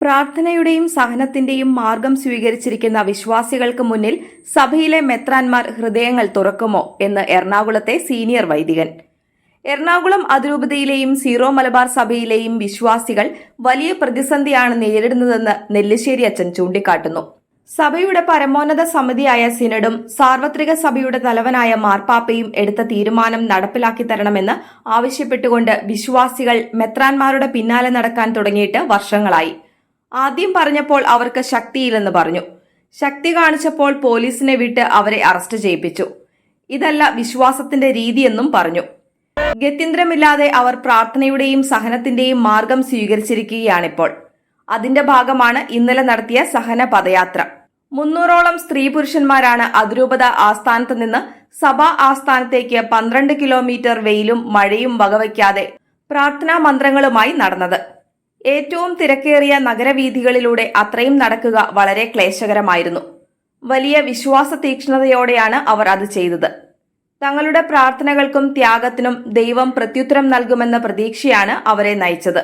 പ്രാർത്ഥനയുടെയും സഹനത്തിന്റെയും മാർഗം സ്വീകരിച്ചിരിക്കുന്ന വിശ്വാസികൾക്ക് മുന്നിൽ സഭയിലെ മെത്രാൻമാർ ഹൃദയങ്ങൾ തുറക്കുമോ എന്ന് എറണാകുളത്തെ സീനിയർ വൈദികൻ. എറണാകുളം അതിരൂപതയിലെയും സീറോ മലബാർ സഭയിലെയും വിശ്വാസികൾ വലിയ പ്രതിസന്ധിയാണ് നേരിടുന്നതെന്ന് നെല്ലിശ്ശേരി അച്ഛൻ ചൂണ്ടിക്കാട്ടുന്നു. സഭയുടെ പരമോന്നത സമിതിയായ സിനഡും സാർവത്രിക സഭയുടെ തലവനായ മാർപ്പാപ്പയും എടുത്ത തീരുമാനം നടപ്പിലാക്കി തരണമെന്ന് ആവശ്യപ്പെട്ടുകൊണ്ട് വിശ്വാസികൾ മെത്രാൻമാരുടെ പിന്നാലെ നടക്കാൻ തുടങ്ങിയിട്ട് വർഷങ്ങളായി. ആദ്യം പറഞ്ഞപ്പോൾ അവർക്ക് ശക്തിയില്ലെന്ന് പറഞ്ഞു. ശക്തി കാണിച്ചപ്പോൾ പോലീസിനെ വിട്ട് അവരെ അറസ്റ്റ് ചെയ്യിപ്പിച്ചു. ഇതല്ല വിശ്വാസത്തിന്റെ രീതിയെന്നും പറഞ്ഞു. ഗത്യന്തരമില്ലാതെ അവർ പ്രാർത്ഥനയുടെയും സഹനത്തിന്റെയും മാർഗം സ്വീകരിച്ചിരിക്കുകയാണിപ്പോൾ. അതിന്റെ ഭാഗമാണ് ഇന്നലെ നടത്തിയ സഹന പദയാത്ര. മുന്നൂറോളം സ്ത്രീ പുരുഷന്മാരാണ് അതിരൂപത ആസ്ഥാനത്ത് നിന്ന് സഭാ ആസ്ഥാനത്തേക്ക് പന്ത്രണ്ട് കിലോമീറ്റർ വെയിലും മഴയും വകവയ്ക്കാതെ പ്രാർത്ഥനാ മന്ത്രങ്ങളുമായി നടന്നത്. ഏറ്റവും തിരക്കേറിയ നഗരവീഥികളിലൂടെ അത്രയും നടക്കുക വളരെ ക്ലേശകരമായിരുന്നു. വലിയ വിശ്വാസ തീക്ഷ്ണതയോടെയാണ് അവർ അത് ചെയ്തത്. തങ്ങളുടെ പ്രാർത്ഥനകൾക്കും ത്യാഗത്തിനും ദൈവം പ്രത്യുത്തരം നൽകുമെന്ന പ്രതീക്ഷയാണ് അവരെ നയിച്ചത്.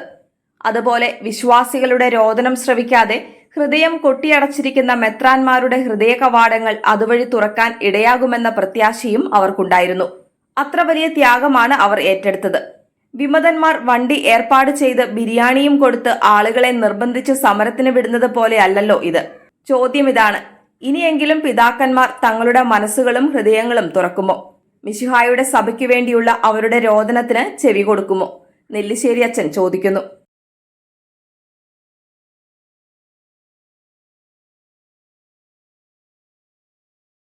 അതുപോലെ വിശ്വാസികളുടെ രോദനം ശ്രവിക്കാതെ ഹൃദയം കൊട്ടിയടച്ചിരിക്കുന്ന മെത്രാന്മാരുടെ ഹൃദയ കവാടങ്ങൾ അതുവഴി തുറക്കാൻ ഇടയാകുമെന്ന പ്രത്യാശയും അവർക്കുണ്ടായിരുന്നു. അത്ര വലിയ ത്യാഗമാണ് അവർ ഏറ്റെടുത്തത്. വിമതന്മാർ വണ്ടി ഏർപ്പാട് ചെയ്ത് ബിരിയാണിയും കൊടുത്ത് ആളുകളെ നിർബന്ധിച്ച് സമരത്തിന് വിടുന്നത് പോലെയല്ലല്ലോ ഇത്. ചോദ്യം ഇതാണ്. ഇനിയെങ്കിലും പിതാക്കന്മാർ തങ്ങളുടെ മനസ്സുകളും ഹൃദയങ്ങളും തുറക്കുമോ? മിശിഹായുടെ സഭയ്ക്ക് വേണ്ടിയുള്ള അവരുടെ രോദനത്തിന് ചെവി കൊടുക്കുമോ? നെല്ലിശ്ശേരി അച്ഛൻ ചോദിക്കുന്നു.